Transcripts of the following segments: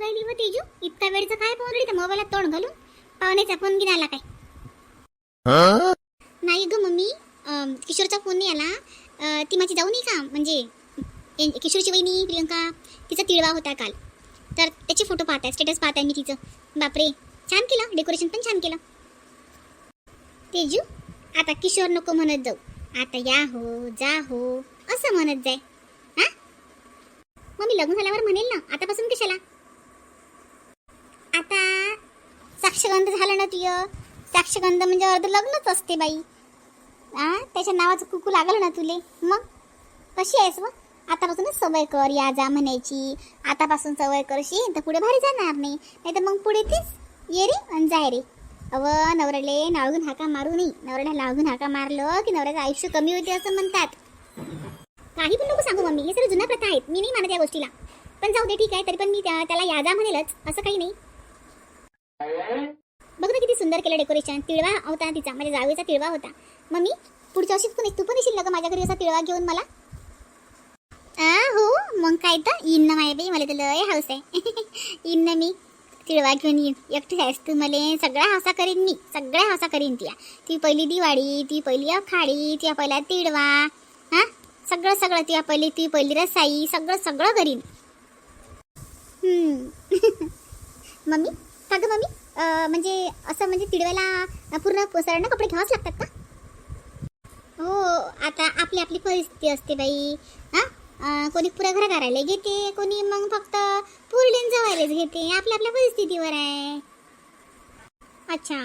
राहिली व तेजू? इतका वेळचं काय पाहून राहिली? त्या मोबाईलात तोंड घालून? पाहुण्याचा फोन घेऊन आला काय? नाही ग मम्मी. किशोरचा फोन नाही आला. ती माझी जाऊ नाही का? म्हणजे किशोरची वहिनी प्रियंका तिचा तिळवा होता काल. तर त्याचे फोटो पाहत आहे. स्टेटस पाहत आहे मी तिचं. बापरे. छान केलं. डेकोरेशन पण छान केलं. तेजू आता किशोर नको म्हणत जाऊ. आता या हो जा हो असं म्हणत जाय. हा? मग मी लग्न झाल्यावर म्हणेल ना? आतापासून कशाला? आता साक्षगंध झालं ना तुय साक्षगंध म्हणजे अर्ध लग्नच असते बाई. आ? त्याच्या नावाचं कुकू लागलं ना तुले? मग? कशी आहेस व आतापासूनच सवय कर या जा म्हणायची. आतापासून सवय करशील तर पुढे भारी जाणार नाही. नाही तर मग पुढे तीच ये रे आणि जाय रे. अव नवऱ्याले नाळगून हाका मारू नये. नवऱ्याला नाळगून हाका मारलं की नवऱ्याचं आयुष्य कमी होते असं म्हणतात. काही पण नको सांगू मम्मी. हे सर्व जुन्या प्रथा आहेत. मी नाही मानत या गोष्टीला. पण जाऊ दे ठीक आहे. तरी पण मी त्या- त्याला याजा म्हणेलच. असं काही नाही. बघ ना किती सुंदर केलं डेकोरेशन तिळवा होता तिचा. माझ्या जावेचा तिळवा होता. मम्मी पुढच्या वर्षी पण तू पण येशील ना ग माझ्या घरी असा तिळवा घेऊन मला? आ हो? मग काय तर? येईन ना माय बाई मला तर लय हाऊस आहे. येईन ना मी. तिळवा घेऊन येईन एकटी आहेस तू मला. सगळ्या हौसा करीन मी. सगळ्या हौसा करीन तिया. ती पहिली दिवाळी ती पहिली अखाडी तिया पहिला तिळवा. हां? सगळं सगळं तिया पहिली ती पहिली रसाई. सगळं सगळं करीन. मम्मी? का गं मम्मी? म्हणजे असं म्हणजे तिडव्याला पूर्ण सरांना कपडे घ्यावंच लागतात का? हो आता आपली आपली परिस्थिती असते बाई. हा? कोणी पुऱ्या घरा करायला घेते कोणी मग फक्त पुरडीन जवायलाच घेते. आपल्या आपल्या परिस्थितीवर आहे. अच्छा.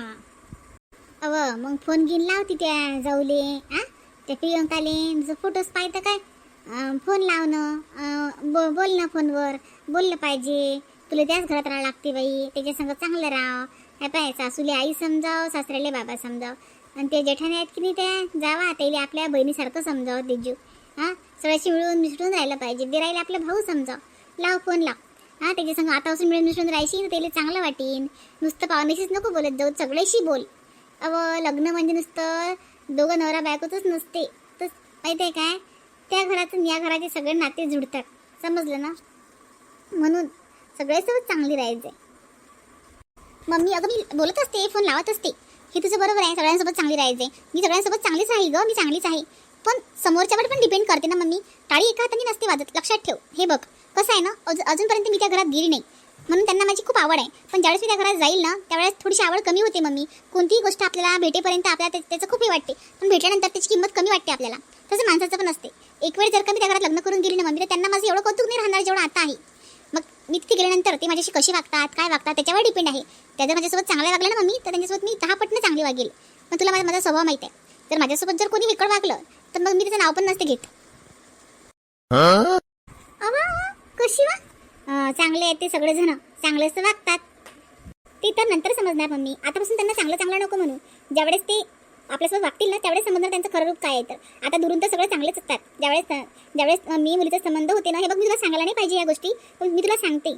अव मग फोन घेऊन लावती त्या जाऊले. हा? त्या प्रियंकाले. जर फोटोज पाहिजे काय? फोन लावणं. अं, बोल बोलणं फोनवर. बोललं पाहिजे. तुला त्याच घरात राहावं लागते बाई. त्याच्या संग चांगलं राहा काय पाय सासूले आई समजाव सासऱ्याले बाबा समजाव. आणि ते जेठाने आहेत की नाही त्या जावा त्याला आपल्या बहिणीसारखं समजाव तेजू हां? सगळ्याशी मिळून मिसळून राहिलं पाहिजे. दिरायला आपला भाऊ समजाव. लाव फोन लाव. हां? त्याच्या संग आतापासून मिळून मिसळून राहायची ना त्याला चांगलं वाटेन. नुसतं पाहुण्याशीच नको बोलत जाऊ सगळ्याशी बोल. अव लग्न म्हणजे नुसतं दोघं नवरा बायकोतच नसते. तर माहिती आहे काय? त्या घरातून या घराचे सगळे नाते जुडतात. समजलं ना? म्हणून सगळ्यासोबत चांगली राहायचं. मम्मी अगं मी बोलत असते फोन लावत असते. हे तुझं बरोबर आहे सगळ्यांसोबत चांगली राहायचे. मी सगळ्यांसोबत चांगलीच आहे ग मी चांगलीच आहे. पण समोरच्यावर पण डिपेंड करते ना मम्मी. टाळी एका हाताने नसते वाजत लक्षात ठेव. हे बघ कसं आहे ना अज अजूनपर्यंत मी त्या घरात गेली नाही. म्हणून त्यांना माझी खूप आवड आहे. पण ज्यावेळेस मी त्या घरात जाईल ना त्यावेळेस थोडीशी आवड कमी होते मम्मी. कोणतीही गोष्ट आपल्याला भेटेपर्यंत आपल्याला त्याचं खूप हे वाटते. पण भेटल्यानंतर त्याची किंमत कमी वाटते आपल्याला. तसं माणसाचं पण असते. एक वेळ जर का मी त्या घरात लग्न करून गेली ना मम्मी तर त्यांना माझं एवढं कौतुक नाही राहणार जेवढं आता आहे मग मी तिथे गेल्यानंतर ते माझ्याशी कशी वागतात काय वागतात त्याच्यावर डिपेंड आहे. त्या जर माझ्यासोबत चांगलं वागलं ना मम्मी तर त्यांच्यासोबत मी दहा पटनं चांगली वागेल. पण तुला माझा माझा स्वभाव माहीत आहे. तर माझ्यासोबत जर कोणी विकड वागलं तर मग मी त्याचं नाव पण नसते घेत. कशी वा? चांगले आहेत ते सगळेजण. चांगलेच तर वागतात. ते तर नंतर समजणार मम्मी. आतापासून त्यांना चांगलं चांगलं नको म्हणू. ज्यावेळेस ते आपल्यासोबत वागतील ना त्यावेळेस समजणार त्यांचं खरं रूप काय आहे तर. आता दुरून तर सगळं चांगलेच असतात. ज्यावेळेस ज्यावेळेस मी मुलीचा संबंध होते ना हे बघ मी तुला सांगायला नाही पाहिजे या गोष्टी. पण मी तुला सांगते.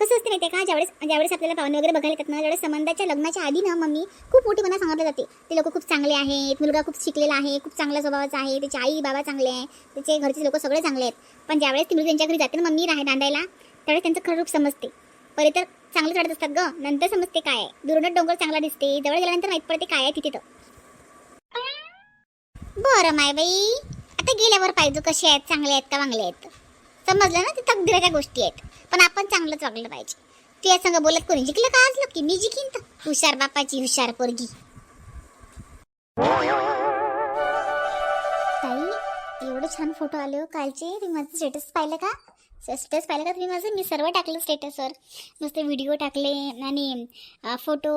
कसं असते माहिती का? ज्यावेळेस ज्यावेळेस आपल्याला पाहुणे वगैरे बघायला येतात ना ज्यावेळेस संबंधाच्या लग्नाच्या आधी ना मम्मी खूप मोठी मला सांगितलं जाते. ते लोक खूप चांगले आहेत मुलगा खूप शिकलेला आहे खूप चांगला स्वभावाचा आहे त्याचे आई बाबा चांगले आहे त्याचे घरचे लोक सगळे चांगले आहेत. पण ज्यावेळेस ती मुलगी त्यांच्या घरी जाते ना मम्मी राह नांदायला त्यावेळेस त्यांचं खरं रूप समजते. पहिले तर चांगलं चढत असतात ग नंतर समजते काय आहे. दुरूनच डोंगर चांगला दिसते जवळ गेल्यानंतर माहीत पडते काय आहे तिथे तर. बरं माय बाई आता गेल्यावर पाहिजे कसे आहेत चांगले आहेत का वांगले आहेत. समजलं ना ते तकदिराच्या गोष्टी आहेत. पण आपण चांगलंच वागलं पाहिजे. तू संग बोलत कोणी जिंकलं का आज की मी जिंकीन तर. हुशार बापाची हुशार पोरगी. ताई एवढे छान फोटो आले हो कालचे. तुम्ही माझं स्टेटस पाहिलं का? स्टेटस पाहिलं का? तुम्ही माझं? मी सर्व टाकलं स्टेटसवर नुसते व्हिडिओ टाकले आणि फोटो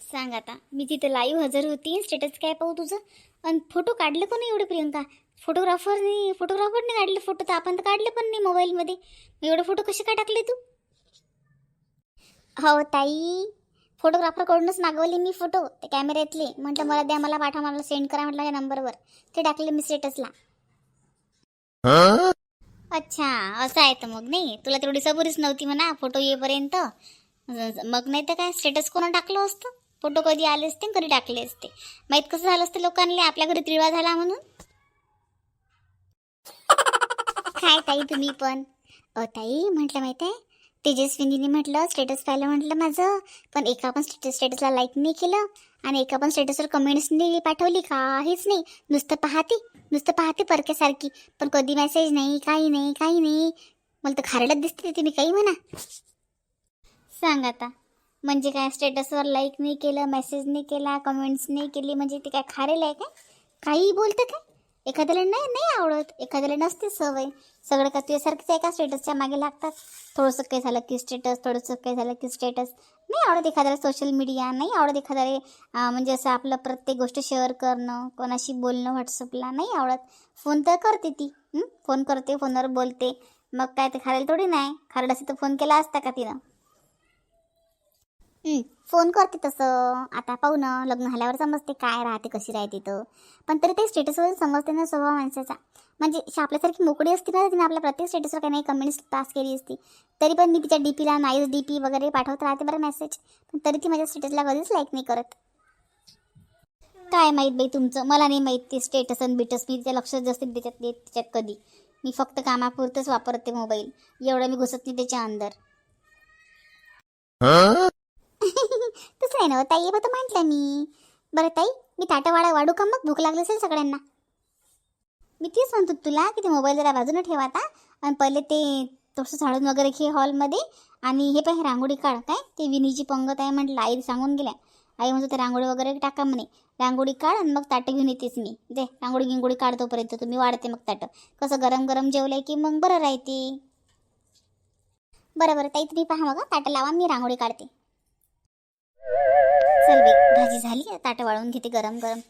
सांग आता मी तिथं लाईव्ह हजर होती. स्टेटस काय पाहू तुझं? आणि फोटो काढले कोणी एवढे प्रियंका? फोटोग्राफरने फोटोग्राफरने काढले फोटो तर आपण तर काढले पण नाही मोबाईलमध्ये. मग एवढे फोटो कसे काय टाकले तू? हो ताई. फोटोग्राफरकडूनच मागवले मी फोटो ते कॅमेऱ्यातले. म्हटलं मला द्या मला पाठवा मला सेंड करा म्हटलं माझ्या नंबरवर. ते टाकले मी स्टेटसला. अच्छा असं आहे तर मग नाही. तुला तेवढी सबुरीच नव्हती म्हणा फोटो येईपर्यंत. मग नाही तर काय स्टेटस कोणा टाकलं असतं? फोटो कधी आले असते कधी टाकले असते. माहीत कसं झालं असतं लोकांना आपल्या घरी तिळवा झाला म्हणून. काय ताई तुम्ही पण? अ ताई म्हटलं माहिती आहे? तेजस्विनीने म्हटलं स्टेटस पाहिलं म्हटलं माझं पण एका पण स्टेटस स्टेटसला लाईक नाही केलं आणि एका पण स्टेटसवर कमेंट्स नाही पाठवली काहीच नाही. नुसतं पाहते नुसतं पाहते परक्यासारखी. पण कधी मेसेज नाही काही नाही काही नाही. मला तर खारडत दिसते तुम्ही काही म्हणा. सांग आता म्हणजे काय स्टेटसवर लाईक नाही केलं मेसेज नाही केला कमेंट्स नाही केली म्हणजे ते काय खारेल आहे काय? काही बोलतं काय? एखाद्याला नाही नाही आवडत. एखाद्याला नसते सवय. सगळं का तुझ्यासारखंच एका स्टेटसच्या मागे लागतात. थोडंसं काही झालं की स्टेटस थोडंसं काही झालं की स्टेटस नाही आवडत एखाद्याला सोशल मीडिया नाही आवडत एखाद्याला म्हणजे असं आपलं प्रत्येक गोष्ट शेअर करणं कोणाशी बोलणं व्हॉट्सअपला नाही आवडत. फोन तर करते ती. फोन करते फोनवर बोलते. मग काय ते खायला थोडी नाही. खारड असेल तर फोन केला असता का तिनं? फोन करते तसं. आता पाहू ना लग्न झाल्यावर समजते काय राहते कशी राहते तर पण तरी ते स्टेटसवरून समजते ना स्वभाव माणसाचा. म्हणजे आपल्यासारखी मोकळी असती ना तिने आपल्या प्रत्येक स्टेटसवर काही नाही कमेंट्स पास केली असती. तरी पण मी तिच्या डी पीला नाईस डी पी वगैरे पाठवत राहते बरं मेसेज पण तरी ती माझ्या स्टेटसला कधीच लाईक नाही करत. काय माहीत बाई तुमचं? मला नाही माहीत ते स्टेटस आणि बिटस मी तिच्या लक्षात जास्त त्याच्यात देत त्याच्यात कधी. मी फक्त कामापुरतंच वापरते मोबाईल एवढं मी घुसत नाही त्याच्या अंदर. तसं नाही ना ताई? बघ म्हटलं मी. बरं ताई मी ताटं वाडा वाढू का? मग भूक लागली असेल सगळ्यांना. मी तेच म्हणतो तुला की ते मोबाईल जरा बाजूनं ठेवा आता. आणि पहिले ते थोडंसं झाडून वगैरे घे हॉलमध्ये. आणि हे पण रांगोळी काढ. काय? ते विनीची पंगत आहे म्हटलं आई सांगून गेल्या. आई म्हणतो ते रांगोळी वगैरे टाका म्हणे. रांगोळी काढ आणि मग ताटं घेऊन येतेच मी. दे रांगोळी गिंगोळी काढतोपर्यंत तुम्ही वाढते मग ताटं. कसं गरम गरम जेवलंय की मग बरं राहते. बरं बरं ताई तुम्ही पहा मग ताटं लावा मी रांगोळी काढते. चल बाई भाजी झाली ताटं वाळून घेते गरम गरम.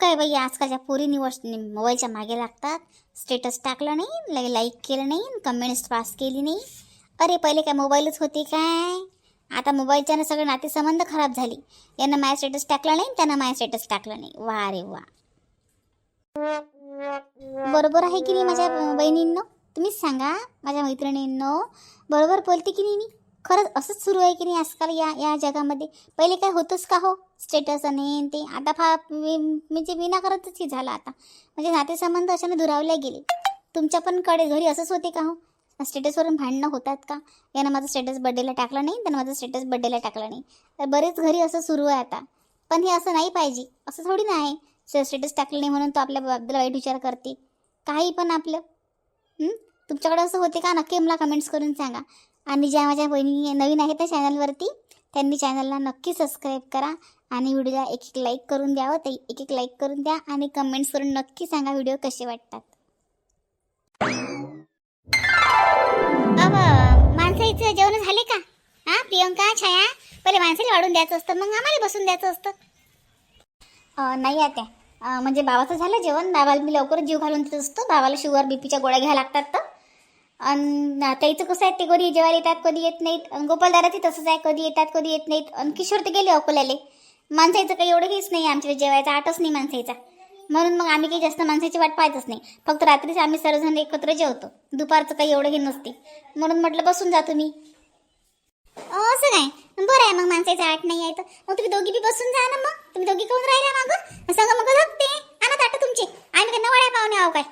काय बाई आजकालच्या पोरी निवड मोबाईलच्या मागे लागतात स्टेटस टाकलं नाही लगे लाईक केलं नाही कमेंट्स पास केली नाही. अरे पहिले काय मोबाईलच होते काय? आता मोबाईलच्यानं सगळे नातेसंबंध खराब झाली. यानं माय स्टेटस टाकलं नाही त्यानं माय स्टेटस टाकलं नाही. वा रे वा. बरोबर आहे की नाही माझ्या बहिणींनो? तुम्हीच सांगा माझ्या मैत्रिणींनो. बरोबर बोलते की नाही मी? खरंच असंच सुरू आहे की नाही आजकाल या या जगामध्ये? पहिले काय होतंच का हो? स्टेटस आणि ते. आता फा म्हणजे विनाकारतच हे झालं आता. म्हणजे नातेसंबंध अशाने दुरावले गेले. तुमच्या पण कडे घरी असंच होते का हो? स्टेटसवरून भांडणं होतात का? यानं माझं स्टेटस बड्डेला टाकलं नाही त्यानं माझं स्टेटस बड्डेला टाकलं नाही. तर बरेच घरी असं सुरू आहे आता. पण हे असं नाही पाहिजे. असं थोडी ना आहे. स्टेटस टाकलं नाही म्हणून तो आपल्या बाबतीला वाईट विचार करते. काही पण आपलं. तुमच्याकडे असं होते का? नक्की मला कमेंट्स करून सांगा. आणि ज्या माझ्या बहिणी नवीन आहेत त्या चॅनलवरती त्यांनी चॅनलला नक्की सबस्क्राईब करा आणि व्हिडिओला एक एक लाईक करून द्यावं. ते एक एक लाईक करून द्या आणि कमेंट्स करून नक्की सांगा व्हिडिओ कसे वाटतात. अव माणसाचं जेवण झाले का? हा प्रियंका छाया? पहिले माणसाला वाढून द्यायचं असतं मग आम्हाला बसून द्यायचं असतं. नाही आता म्हणजे बाबाचं झालं जेवण बाबाला मी लवकरच जीव घालून देत असतो. बाबाला शुगर बीपीच्या गोळ्या घ्यायला लागतात तर. आणि त्याचं कसं आहे ते कधी जेवायला येतात कधी येत नाहीत. आणि गोपालदाराचे तसंच आहे कधी येतात कधी येत नाहीत. आणि किशोर तर गेले अकोल्याले. माणसाचं काही एवढं हेच नाही आमच्या जेवायचा आटच नाही माणसाचा. म्हणून मग आम्ही काही जास्त माणसाची वाट पाहतच नाही. फक्त रात्रीच आम्ही सर्वजण एकत्र जेवतो. दुपारचं काही एवढं हे नसते. म्हणून म्हटलं बसून जा तुम्ही. असं काय? बरं आहे मग माणसाचं आठ नाही आहे तर. मग तुम्ही दोघी बी बसून जा ना मग. तुम्ही दोघी कोण राहिला मागं? सगळं मग धकते आणा ताटं तुमचे. आम्ही काय नवळ्या पाहुणे आहो काय?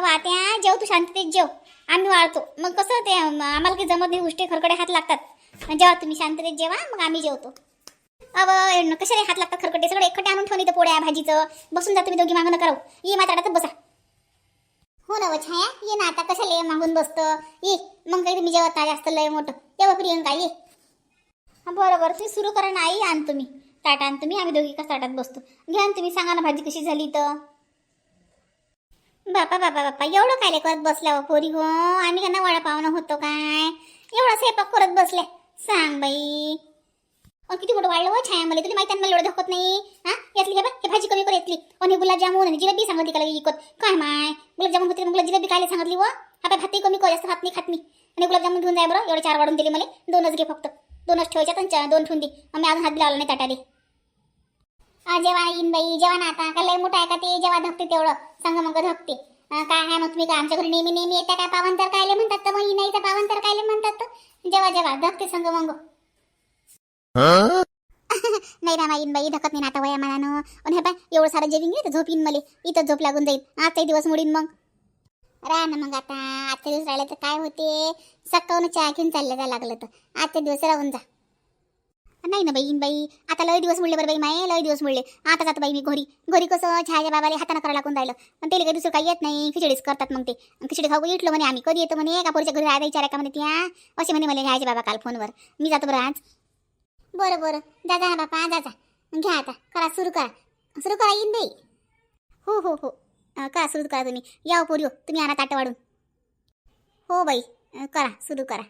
अहो आत्या जेव तू शांततेत जेव आम्ही वाळतो. मग कसं ते आम्हाला काही जमत नाही गोष्टी खरकडे हात लागतात. जेव्हा तुम्ही शांततेत जेवा मग आम्ही जेवतो. अव कशाला हात लागतात खरकटे सगळं एकखटे आणून ठेवणे इथं पोळ्या भाजीचं बसून जा तुम्ही दोघी मागणं नका ये माझ्या बसा. हो ना छाया ये ना आता कशाला ये मागून बसतं? ये मग काही तुम्ही जेवत जास्त लय मोठं. तेव्हा प्रियंका ये. बरोबर तुम्ही सुरू करा ना आई आण तुम्ही. ताट आण तुम्ही आम्ही दोघी का ताटात बसतो. घ्या तुम्ही सांगा ना भाजी कशी झाली तर बापा बापा बापा एवढं काय करत बसल्या हो पोरी हो? आम्ही त्यांना वडा पावणं होतो काय? एवढा स्वयंपाक करत बसले सांग बाई. किती मोठं वाढलं हो छाया मला तुला माहिती ना मला एवढं धकत नाही? हा? यातली हे बघ हे भाजी कमी कर यातली. आणि गुलाबजामुन आणि जिलेबी सांगितली तिला इकत काय माय? गुलाबजामुन होते मला जिलेबी खायला सांगितली व? आता भातही कमी कर जास्त भात नाही खात नाही आणि गुलाबजामुन घेऊन जाय बरं. एवढे चार वाढून दिले मला. दोनच घे फक्त. दोनच ठेवायच्यात आणि दोन ठेवून दे. आम्ही अजून हात लावला नाही ताटाले. दे जेव्हा येईन बाई जेव्हा ना आता का लय मोठा आहे का ते? जेव्हा धकते तेवढं. सांग मग धकते. काय आहे मग तुम्ही काय आमच्या घरी नेहमी नेहमी येता काय पावन तर कायले म्हणतात तर मग नाही तर पावन तर कायले म्हणतात तर. जेव्हा जेव्हा धकते संग मग. नाही ना माईन बाई धकत नाही आता वया मनानं आणि हे पाय एवढं सारं जेविंग तर झोप येईन मले. इथं झोप लागून जाईल आजचाही दिवस मोडीन मग. राहा ना मग आता. आजच्या दिवस राहिले तर काय होते? सकाळून चहा घेऊन चालल्या जा लागलं तर. आजच्या दिवस राहून जा. नाही ना बाई बाई. आता लय दिवस मुळले बरं बाई माय लय दिवस मुळले आता जातो बाई मी घरी. घरी कसं छायाच्या बाबाला हाताने करायला लागून राहिलं. पण त्याला काही दुसरं काही येत नाही. खिचडीच करतात मग ते. खिचडी खाऊ इटलो म्हणे आम्ही. कधी येतो म्हणे? एका पोरीच्या घरी राहायला विचारा का म्हणे त्या? असे म्हणे मला घ्यायचे बाबा काल फोनवर. मी जातो बरं आज. बरं बरं. जा जा ना बापा. जा जा. घ्या आता. करा सुरू करा. सुरू करा येईन बाई. हो हो हो. करा सुरू करा तुम्ही. या हो पोरी हो. तुम्ही आणा ताटं वाढून. हो बाई. करा सुरू करा.